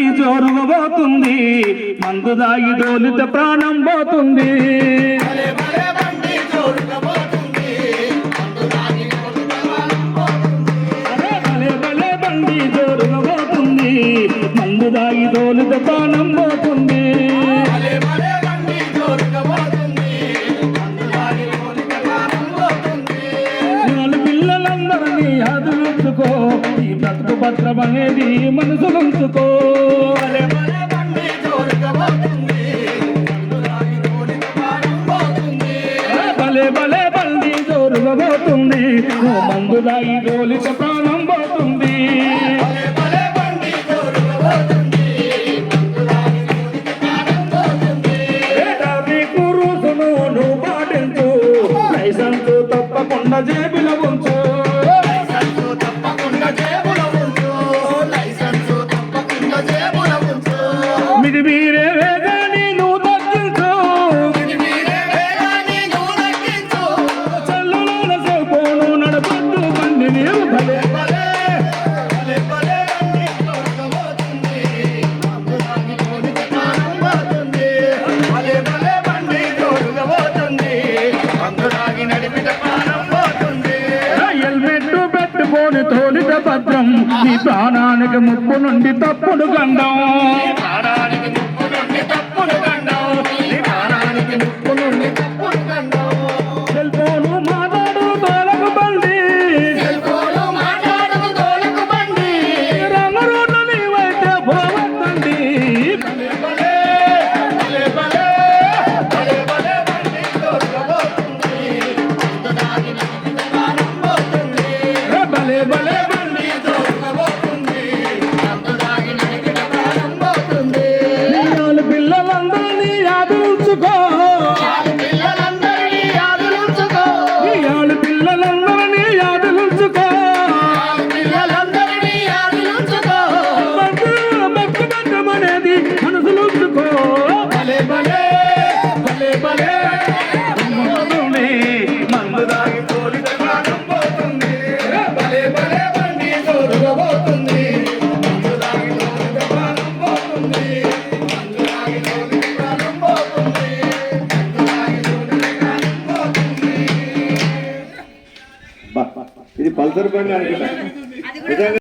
బండి జోరుగా పోతుంది మందు దాగి దోలిత ప్రాణం పోతుంది. అరే పోతుంది మందు దాగి దోలిత ప్రాణం పోతుంది. నాలుగు పిల్లలందరినీ అదులుచుకో ఈ బ్రతుకు భద్రం అనేది మనసులుంచుకో భలే భలే బండి జోరుగా పోతుంది. మందు దాగి ప్రాణం పోతుంది. తప్పకుండా జేబులో ఉంచు మిది నువ్వు తగ్గించు. చల్లులోన నడపద్దు బండి నీవు భలే. తోలిత భద్రం. నీ ప్రాణానికి ముప్పు నుండి తప్పుడు గండం போன்ற ఇది పల్సర్ బండి అనుకుంటా.